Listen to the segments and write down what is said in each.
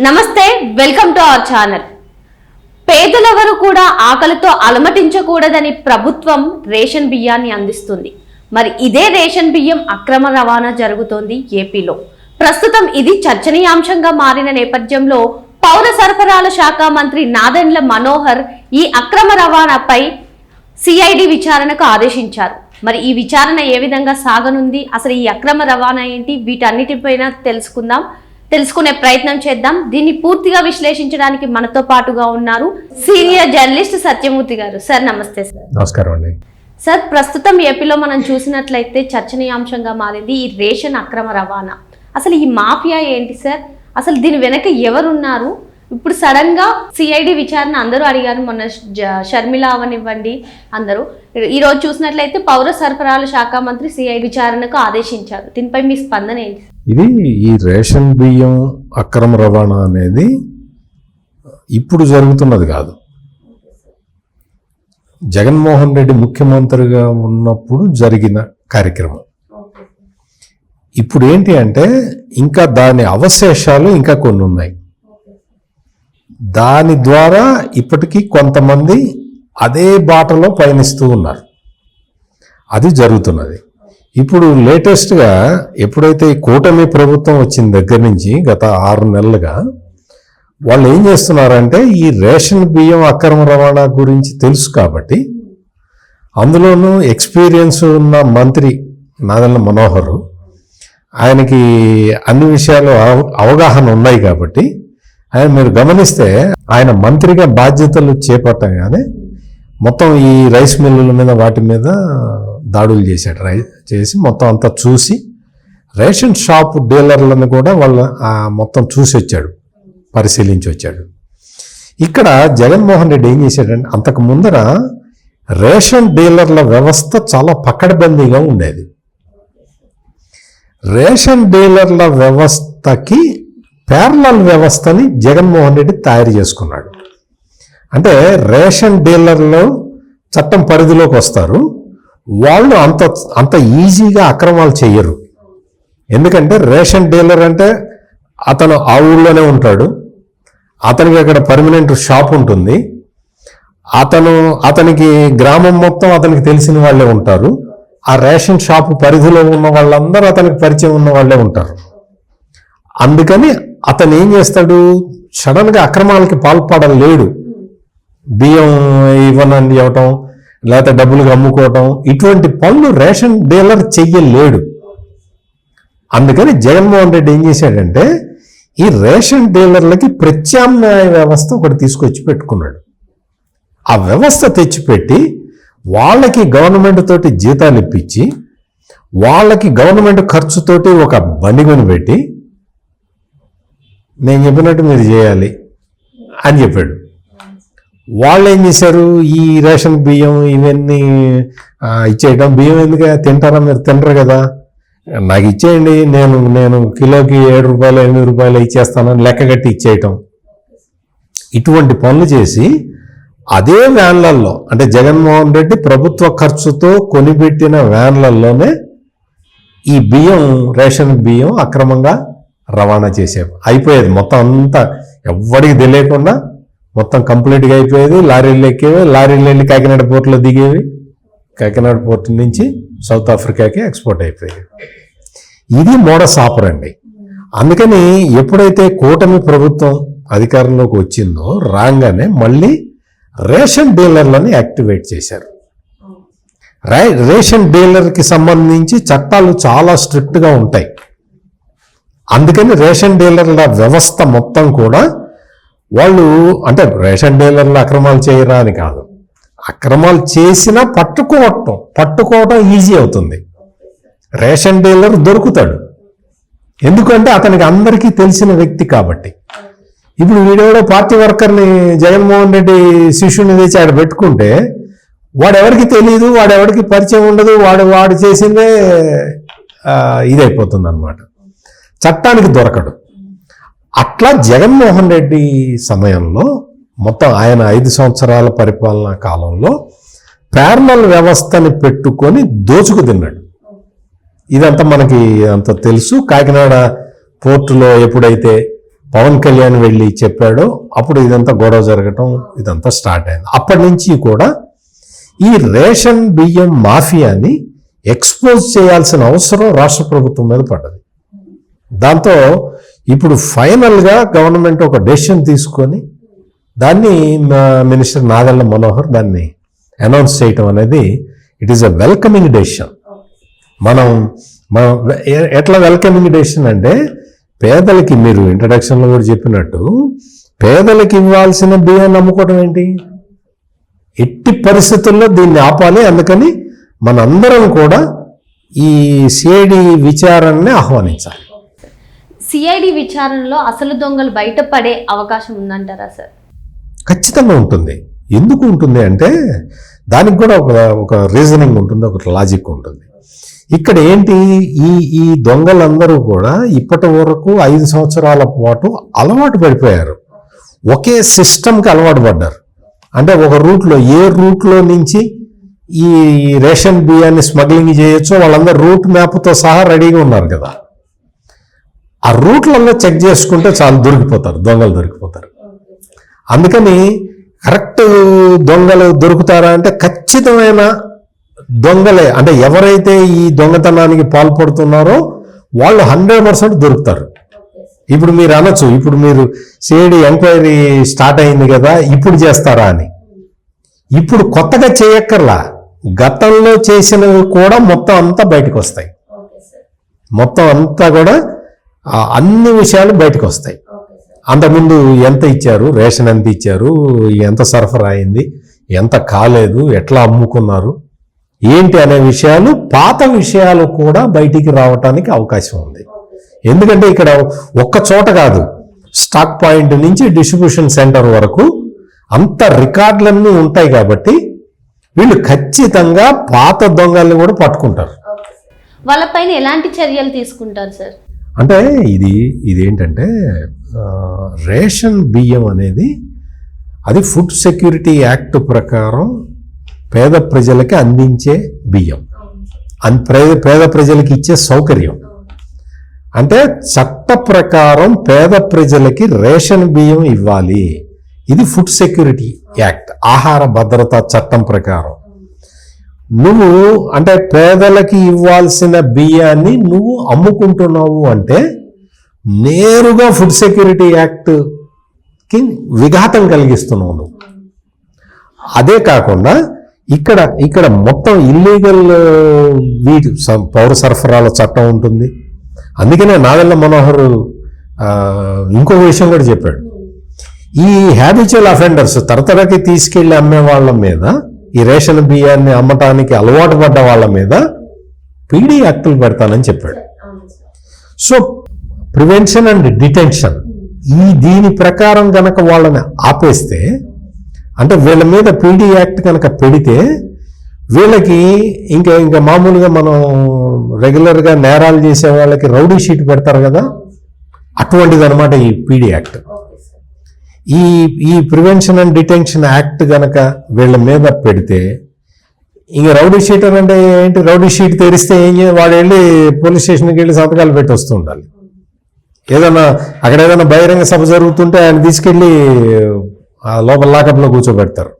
నమస్తే welcome to our channel. పేదలెవరు కూడా ఆకలితో అలమటించకూడదని ప్రభుత్వం రేషన్ బియ్యాన్ని అందిస్తుంది. మరి ఇదే రేషన్ బియ్యం అక్రమ రవాణా జరుగుతోంది ఏపీలో. ప్రస్తుతం ఇది చర్చనీయాంశంగా మారిన నేపథ్యంలో పౌర సరఫరాల శాఖ మంత్రి నాదెండ్ల మనోహర్ ఈ అక్రమ రవాణాపై సిఐడి విచారణకు ఆదేశించారు. మరి ఈ విచారణ ఏ విధంగా సాగనుంది? అసలు ఈ అక్రమ రవాణా ఏంటి? వీటన్నిటిపైన తెలుసుకుందాం. తెలుసుకునే ప్రయత్నం చేద్దాం. దీన్ని పూర్తిగా విశ్లేషించడానికి మనతో పాటుగా ఉన్నారు సీనియర్ జర్నలిస్ట్ సత్యమూర్తి గారు. సార్ నమస్తే సార్. నమస్కారం అండి. సార్ ప్రస్తుతం ఏపీలో మనం చూసినట్లయితే చర్చనీయాంశంగా మారింది ఈ రేషన్ అక్రమ రవాణా. అసలు ఈ మాఫియా ఏంటి సార్? అసలు దీని వెనక ఎవరున్నారు? ఇప్పుడు సడన్గా సిఐడి విచారణ అందరూ అడిగారు. మొన్న షర్మిల అవనివ్వండి అందరూ. ఈ రోజు చూసినట్లయితే పౌర సరఫరాల శాఖ మంత్రి సిఐడి విచారణకు ఆదేశించారు. దీనిపై మీ స్పందన ఏంటి? ఇది ఈ రేషన్ బియ్యం అక్రమ రవాణా అనేది ఇప్పుడు జరుగుతున్నది కాదు. జగన్మోహన్ రెడ్డి ముఖ్యమంత్రిగా ఉన్నప్పుడు జరిగిన కార్యక్రమం. ఇప్పుడు ఏంటి అంటే ఇంకా దాని అవశేషాలు ఇంకా కొన్ని ఉన్నాయి దాని ద్వారా ఇప్పటికీ కొంతమంది అదే బాటలో పయనిస్తూ ఉన్నారు. అది జరుగుతున్నది. ఇప్పుడు లేటెస్ట్గా ఎప్పుడైతే ఈ కూటమి ప్రభుత్వం వచ్చిన దగ్గర నుంచి గత ఆరు నెలలుగా వాళ్ళు ఏం చేస్తున్నారంటే ఈ రేషన్ బియ్యం అక్రమ రవాణా గురించి తెలుసు కాబట్టి అందులోనూ ఎక్స్పీరియన్స్ ఉన్న మంత్రి నాదల్ల మనోహరు ఆయనకి అన్ని విషయాలు అవ- అవగాహన ఉన్నాయి కాబట్టి ఆయన మీరు గమనిస్తే ఆయన మంత్రిగా బాధ్యతలు చేపట్టగానే మొత్తం ఈ రైస్ మిల్లుల మీద వాటి మీద దాడులు చేశాడు. రై చేసి మొత్తం అంతా చూసి రేషన్ షాప్ డీలర్లను కూడా వాళ్ళ మొత్తం చూసి వచ్చాడు. పరిశీలించి వచ్చాడు. ఇక్కడ జగన్మోహన్ రెడ్డి ఏం చేశాడంటే అంతకు ముందర రేషన్ డీలర్ల వ్యవస్థ చాలా పక్కడబందీగా ఉండేది. రేషన్ డీలర్ల వ్యవస్థకి ప్యారలల్ వ్యవస్థని జగన్మోహన్ రెడ్డి తయారు చేసుకున్నాడు. అంటే రేషన్ డీలర్లు చట్టం పరిధిలోకి వస్తారు. వాళ్ళు అంత అంత ఈజీగా అక్రమాలు చేయరు. ఎందుకంటే రేషన్ డీలర్ అంటే అతను ఆ ఊళ్ళోనే ఉంటాడు. అతనికి అక్కడ పర్మనెంట్ షాప్ ఉంటుంది. అతను అతనికి గ్రామం మొత్తం అతనికి తెలిసిన వాళ్ళే ఉంటారు. ఆ రేషన్ షాప్ పరిధిలో ఉన్న వాళ్ళందరూ అతనికి పరిచయం ఉన్న వాళ్ళే ఉంటారు. అందుకని అతను ఏం చేస్తాడు? సడన్గా అక్రమాలకి పాల్పడలేడు బియ్యం ఇవ్వనని ఇవ్వటం లేకపోతే డబ్బులు అమ్ముకోవటం ఇటువంటి పనులు రేషన్ డీలర్ చెయ్యలేడు. అందుకని జగన్మోహన్ రెడ్డి ఏం చేశాడంటే ఈ రేషన్ డీలర్లకి ప్రత్యామ్నాయ వ్యవస్థ ఒకటి తీసుకొచ్చి పెట్టుకున్నాడు. ఆ వ్యవస్థ తెచ్చిపెట్టి వాళ్ళకి గవర్నమెంట్ తోటి జీతాలు ఇప్పించి వాళ్ళకి గవర్నమెంట్ ఖర్చుతోటి ఒక బండి కొనిపెట్టి నేను చెప్పినట్టు మీరు చేయాలి అని చెప్పాడు. వాళ్ళు ఏం చేశారు? ఈ రేషన్ బియ్యం ఇవన్నీ ఇచ్చేయడం బియ్యం ఎందుకు? తింటారా మీరు? తినరు కదా. నాకు ఇచ్చేయండి. నేను నేను కిలోకి ఏడు రూపాయలు ఎనిమిది రూపాయలు ఇచ్చేస్తానని లెక్క కట్టి ఇచ్చేయటం. ఇటువంటి పనులు చేసి అదే వ్యాన్లల్లో అంటే జగన్మోహన్ రెడ్డి ప్రభుత్వ ఖర్చుతో కొనిపెట్టిన వ్యాన్లలోనే ఈ బియ్యం రేషన్ బియ్యం అక్రమంగా రవాణా చేసేవి. అయిపోయేది. మొత్తం అంతా ఎవ్వడికి తెలియకుండా మొత్తం కంప్లీట్గా అయిపోయేది. లారీలు ఎక్కేవి. లారీలు వెళ్ళి కాకినాడ పోర్టులో దిగేవి. కాకినాడ పోర్ట్ నుంచి సౌత్ ఆఫ్రికాకి ఎక్స్పోర్ట్ అయిపోయేవి. ఇది మోడస్ ఆపరండి అందుకని ఎప్పుడైతే కూటమి ప్రభుత్వం అధికారంలోకి వచ్చిందో రాగానే మళ్ళీ రేషన్ డీలర్లని యాక్టివేట్ చేశారు. రేషన్ డీలర్కి సంబంధించి చట్టాలు చాలా స్ట్రిక్ట్గా ఉంటాయి. అందుకని రేషన్ డీలర్ల వ్యవస్థ మొత్తం కూడా వాళ్ళు అంటే రేషన్ డీలర్లు అక్రమాలు చేయరా అని కాదు. అక్రమాలు చేసినా పట్టుకోవటం పట్టుకోవటం ఈజీ అవుతుంది. రేషన్ డీలర్ దొరుకుతాడు. ఎందుకంటే అతనికి అందరికీ తెలిసిన వ్యక్తి కాబట్టి. ఇప్పుడు వీడెవడో పార్టీ వర్కర్ని జగన్మోహన్ రెడ్డి శిష్యుని తెచ్చి ఆడ పెట్టుకుంటే వాడెవరికి తెలియదు వాడెవరికి పరిచయం ఉండదు వాడు వాడు చేసిందే ఇదైపోతుంది అనమాట చట్టానికి దొరకడు. అట్లా జగన్మోహన్ రెడ్డి సమయంలో మొత్తం ఆయన ఐదు సంవత్సరాల పరిపాలనా కాలంలో ప్యారలల్ వ్యవస్థని పెట్టుకొని దోచుకు తిన్నాడు. ఇదంతా మనకి అంత తెలుసు. కాకినాడ పోర్టులో ఎప్పుడైతే పవన్ కళ్యాణ్ వెళ్ళి చెప్పాడో అప్పుడు ఇదంతా గొడవ జరగటం ఇదంతా స్టార్ట్ అయింది. అప్పటి నుంచి కూడా ఈ రేషన్ బియ్యం మాఫియాని ఎక్స్పోజ్ చేయాల్సిన అవసరం రాష్ట్ర ప్రభుత్వం మీద పడ్డది. దాంతో ఇప్పుడు ఫైనల్గా గవర్నమెంట్ ఒక డెసిషన్ తీసుకొని దాన్ని మినిస్టర్ నాదెళ్ళ మనోహర్ దాన్ని అనౌన్స్ చేయటం అనేది it is a welcoming decision మనం మనం ఎట్లా వెల్కమింగ్ డెసిషన్ అంటే పేదలకి మీరు ఇంట్రడక్షన్లో కూడా చెప్పినట్టు పేదలకి ఇవ్వాల్సిన బియ్యాన్ని అమ్ముకోవడం ఏంటి? ఎట్టి పరిస్థితుల్లో దీన్ని ఆపాలి. అందుకని మనందరం కూడా ఈ సిఐడి విచారణని ఆహ్వానించాలి. సిఐడి విచారణలో అసలు దొంగలు బయటపడే అవకాశం ఉందంటారా సార్? ఖచ్చితంగా ఉంటుంది. ఎందుకు ఉంటుంది అంటే దానికి కూడా ఒక ఒక రీజనింగ్ ఉంటుంది ఒక లాజిక్ ఉంటుంది. ఇక్కడ ఏంటి ఈ ఈ దొంగలందరూ కూడా ఇప్పటి వరకు ఐదు సంవత్సరాల పాటు అలవాటు పడిపోయారు. ఒకే సిస్టమ్కి అలవాటు పడ్డారు. అంటే ఒక రూట్లో ఏ రూట్లో నుంచి ఈ రేషన్ బియ్యాన్ని స్మగ్లింగ్ చేయొచ్చో వాళ్ళందరూ రూట్ మ్యాప్తో సహా రెడీగా ఉన్నారు కదా. ఆ రూట్లలో చెక్ చేసుకుంటే చాలా దొరికిపోతారు దొంగలు దొరికిపోతారు. అందుకని కరెక్ట్ దొంగలు దొరుకుతారా అంటే ఖచ్చితమైన దొంగలే. అంటే ఎవరైతే ఈ దొంగతనానికి పాల్పడుతున్నారో వాళ్ళు హండ్రెడ్ పర్సెంట్ దొరుకుతారు. ఇప్పుడు మీరు అనొచ్చు ఇప్పుడు మీరు సిఐడి ఎంక్వైరీ స్టార్ట్ అయింది కదా ఇప్పుడు చేస్తారా అని. ఇప్పుడు కొత్తగా చేయక్కర్లా. గతంలో చేసినవి కూడా మొత్తం అంతా బయటకు వస్తాయి. మొత్తం అంతా కూడా అన్ని విషయాలు బయటకు వస్తాయి. అంతకుముందు ఎంత ఇచ్చారు? రేషన్ ఎంత ఇచ్చారు? ఎంత సరఫరా అయింది? ఎంత కాలేదు? ఎట్లా అమ్ముకున్నారు? ఏంటి అనే విషయాలు పాత విషయాలు కూడా బయటికి రావటానికి అవకాశం ఉంది. ఎందుకంటే ఇక్కడ ఒక్క చోట కాదు స్టాక్ పాయింట్ నుంచి డిస్ట్రిబ్యూషన్ సెంటర్ వరకు అంత రికార్డులన్నీ ఉంటాయి కాబట్టి వీళ్ళు ఖచ్చితంగా పాత దొంగల్ని కూడా పట్టుకుంటారు. వాళ్ళపైన ఎలాంటి చర్యలు తీసుకుంటారు సార్? అంటే ఇది ఇదేంటంటే రేషన్ బియ్యం అనేది అది ఫుడ్ సెక్యూరిటీ యాక్ట్ ప్రకారం పేద ప్రజలకి అందించే బియ్యం. అన్ పేద ప్రజలకి ఇచ్చే సౌకర్యం. అంటే చట్ట ప్రకారం పేద ప్రజలకి రేషన్ బియ్యం ఇవ్వాలి. ఇది ఫుడ్ సెక్యూరిటీ యాక్ట్ ఆహార భద్రతా చట్టం ప్రకారం. నువ్వు అంటే పేదలకి ఇవ్వాల్సిన బియ్యాన్ని నువ్వు అమ్ముకుంటున్నావు అంటే నేరుగా ఫుడ్ సెక్యూరిటీ యాక్ట్కి విఘాతం కలిగిస్తున్నావు నువ్వు. అదే కాకుండా ఇక్కడ ఇక్కడ మొత్తం ఇల్లీగల్ వీటి పౌర సరఫరాల చట్టం ఉంటుంది. అందుకనే నాగల్ల మనోహర్ ఇంకో విషయం కూడా చెప్పాడు. ఈ హ్యాబిచువల్ అఫెండర్స్ తరతరకి తీసుకెళ్ళి అమ్మే వాళ్ళ మీద ఈ రేషన్ బియ్యాన్ని అమ్మటానికి అలవాటు పడ్డ వాళ్ళ మీద పీడీ యాక్టులు పెడతానని చెప్పాడు. సో ప్రివెన్షన్ అండ్ డిటెన్షన్ ఈ దీని ప్రకారం గనక వాళ్ళని ఆపేస్తే అంటే వీళ్ళ మీద పీడీ యాక్ట్ కనుక పెడితే వీళ్ళకి ఇంకా ఇంకా మామూలుగా మనం రెగ్యులర్గా నేరాలు చేసే వాళ్ళకి రౌడీ షీట్ పెడతారు కదా అటువంటిది అనమాట ఈ పీడీ యాక్ట్. ఈ ఈ ప్రివెన్షన్ అండ్ డిటెన్షన్ యాక్ట్ గనక వీళ్ళ మీద పెడితే ఇంక రౌడీ షీట్ అంటే ఏంటి? రౌడీ షీట్ తెరిస్తే ఏం వాడు వెళ్ళి పోలీస్ స్టేషన్కి వెళ్ళి సంతకాలు పెట్టి వస్తూ ఉండాలి. ఏదైనా అక్కడ ఏదైనా బహిరంగ సభ జరుగుతుంటే ఆయన తీసుకెళ్ళి ఆ లోపల లాకప్లో కూర్చోబెడతారు.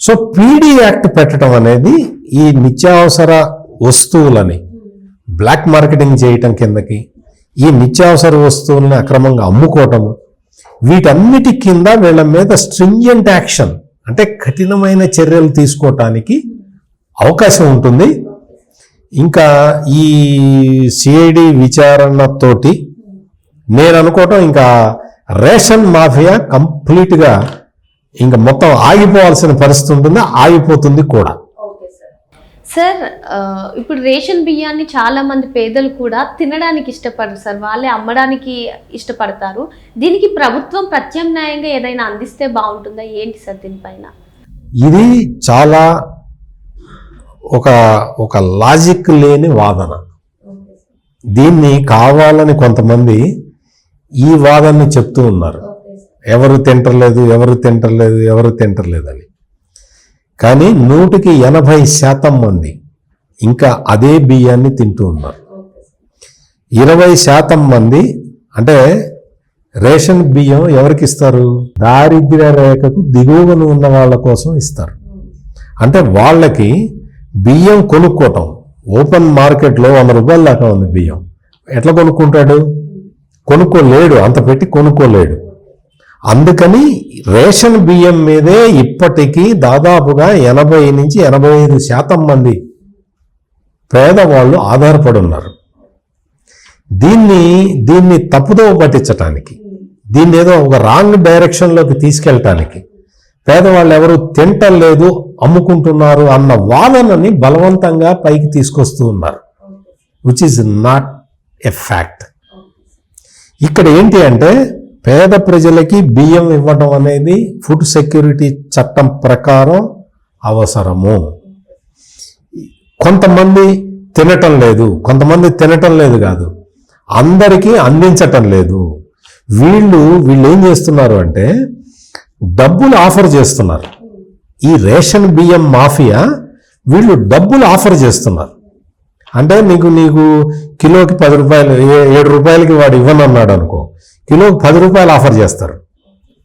సో పీడీ యాక్ట్ పెట్టడం అనేది ఈ నిత్యావసర వస్తువులని బ్లాక్ మార్కెటింగ్ చేయటం కిందకి ఈ నిత్యావసర వస్తువుల్ని అక్రమంగా అమ్ముకోవటము వీటన్నిటి కింద వీళ్ళ మీద స్ట్రింజెంట్ యాక్షన్ అంటే కఠినమైన చర్యలు తీసుకోవటానికి అవకాశం ఉంటుంది. ఇంకా ఈ సిఐడి విచారణతోటి నేను అనుకోవటం ఇంకా రేషన్ మాఫియా కంప్లీట్గా ఇంకా మొత్తం ఆగిపోవాల్సిన పరిస్థితి ఉంటుంది ఆగిపోతుంది కూడా. సార్ ఇప్పుడు రేషన్ బియ్యాన్ని చాలా మంది పేదలు కూడా తినడానికి ఇష్టపడరు సార్. వాళ్ళే అమ్మడానికి ఇష్టపడతారు. దీనికి ప్రభుత్వం ప్రత్యామ్నాయంగా ఏదైనా అందిస్తే బాగుంటుందా? ఏంటి సార్ దీనిపైన? ఇది చాలా ఒక ఒక లాజిక్ లేని వాదన. దీన్ని కావాలని కొంతమంది ఈ వాదనని చెప్తూ ఉన్నారు. ఎవరు తింటలేదు ఎవరు తింటలేదు ఎవరు తింటలేదని కానీ నూటికి ఎనభై శాతం మంది ఇంకా అదే బియ్యాన్ని తింటూ ఉన్నారు. ఇరవై శాతం మంది అంటే రేషన్ బియ్యం ఎవరికి ఇస్తారు? దారిద్ర్య రేఖకు దిగువన ఉన్న వాళ్ళ కోసం ఇస్తారు. అంటే వాళ్ళకి బియ్యం కొనుక్కోవటం ఓపెన్ మార్కెట్లో వంద రూపాయల దాకా ఉంది బియ్యం. ఎట్లా కొనుక్కుంటాడు? కొనుక్కోలేడు అంత పెట్టి కొనుక్కోలేడు. అందుకని రేషన్ బియ్యం మీదే ఇప్పటికీ దాదాపుగా ఎనభై నుంచి ఎనభై ఐదు శాతం మంది పేదవాళ్ళు ఆధారపడి ఉన్నారు దీన్ని దీన్ని తప్పుదోవ పట్టించటానికి దీన్ని ఏదో ఒక రాంగ్ డైరెక్షన్లోకి తీసుకెళ్ళటానికి పేదవాళ్ళు ఎవరు తింటలేదు అమ్ముకుంటున్నారు అన్న వాదనని బలవంతంగా పైకి తీసుకొస్తూ ఉన్నారు. Which is not a fact ఇక్కడ ఏంటి అంటే పేద ప్రజలకి బియ్యం ఇవ్వడం అనేది ఫుడ్ సెక్యూరిటీ చట్టం ప్రకారం అవసరము. కొంతమంది తినటం లేదు. కొంతమంది తినటం లేదు కాదు. అందరికీ అందించటం లేదు. వీళ్ళు వీళ్ళు ఏం చేస్తున్నారు అంటే డబ్బులు ఆఫర్ చేస్తున్నారు. ఈ రేషన్ బియ్యం మాఫియా వీళ్ళు డబ్బులు ఆఫర్ చేస్తున్నారు. అంటే నీకు నీకు కిలోకి పది రూపాయలు ఏ- ఏడు రూపాయలకి వాడు ఇవ్వనన్నాడు అనుకో. కిలోకి పది రూపాయలు ఆఫర్ చేస్తారు.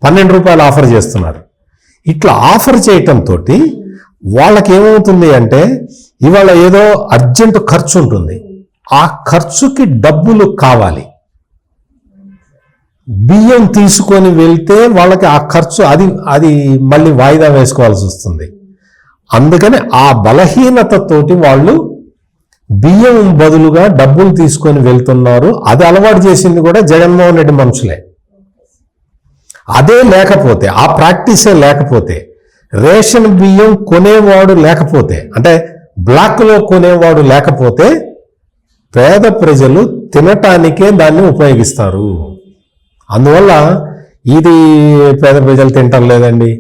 పన్నెండు రూపాయలు ఆఫర్ చేస్తున్నారు. ఇట్లా ఆఫర్ చేయటంతో వాళ్ళకి ఏమవుతుంది అంటే ఇవాళ ఏదో అర్జెంట్ ఖర్చు ఉంటుంది. ఆ ఖర్చుకి డబ్బులు కావాలి. బియ్యం తీసుకొని వెళ్తే వాళ్ళకి ఆ ఖర్చు అది అది మళ్ళీ వాయిదా వేసుకోవాల్సి వస్తుంది. అందుకని ఆ బలహీనతతోటి వాళ్ళు బియ్యం బదులుగా డబ్బులు తీసుకొని వెళ్తున్నారు. అది అలవాటు చేసింది కూడా జగన్మోహన్ రెడ్డి మనుషులే. అదే లేకపోతే ఆ ప్రాక్టీసే లేకపోతే రేషన్ బియ్యం కొనేవాడు లేకపోతే అంటే బ్లాక్లో కొనేవాడు లేకపోతే పేద ప్రజలు తినటానికే దాన్ని ఉపయోగిస్తారు. అందువల్ల ఇది పేద ప్రజలు తింటారు లేదండి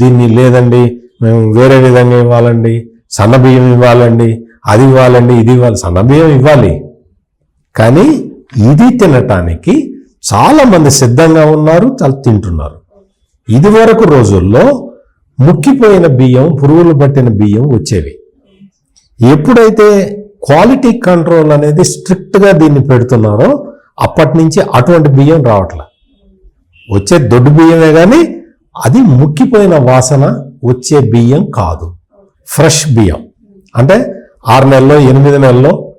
దీన్ని లేదండి మేము వేరే విధంగా ఇవ్వాలండి సన్న బియ్యం ఇవ్వాలండి అది ఇవ్వాలండి ఇది ఇవ్వాలి సన్న బియ్యం ఇవ్వాలి. కానీ ఇది తినటానికి చాలామంది సిద్ధంగా ఉన్నారు చాలా తింటున్నారు. ఇది వరకు రోజుల్లో ముక్కిపోయిన బియ్యం పురుగులు పట్టిన బియ్యం వచ్చేవి. ఎప్పుడైతే క్వాలిటీ కంట్రోల్ అనేది స్ట్రిక్ట్గా దీన్ని పెడుతున్నారో అప్పటి నుంచి అటువంటి బియ్యం రావట్లే. వచ్చే దొడ్డు బియ్యమే కానీ అది ముక్కిపోయిన వాసన వచ్చే బియ్యం కాదు. ఫ్రెష్ బియ్యం. అంటే ఆరు నెలల్లో ఎనిమిది నెలల్లో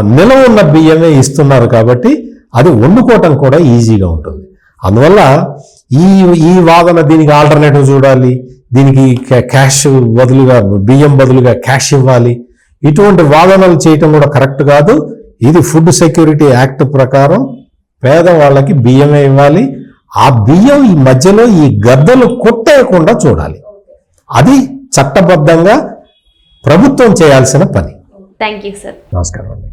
నిలవ ఉన్న బియ్యమే ఇస్తున్నారు కాబట్టి అది వండుకోవటం కూడా ఈజీగా ఉంటుంది. అందువల్ల ఈ ఈ వాదన దీనికి ఆల్టర్నేటివ్ చూడాలి దీనికి క్యా- క్యాష్ బదులుగా బియ్యం బదులుగా క్యాష్ ఇవ్వాలి. ఇటువంటి వాదనలు చేయటం కూడా కరెక్ట్ కాదు. ఇది ఫుడ్ సెక్యూరిటీ యాక్ట్ ప్రకారం పేదవాళ్ళకి బియ్యమే ఇవ్వాలి. ఆ బియ్యం ఈ మధ్యలో ఈ గద్దలు కొట్టేయకుండా చూడాలి. అది చట్టబద్ధంగా ప్రభుత్వం చేయాల్సిన పని. థ్యాంక్ యూ సార్ నమస్కారం అండి.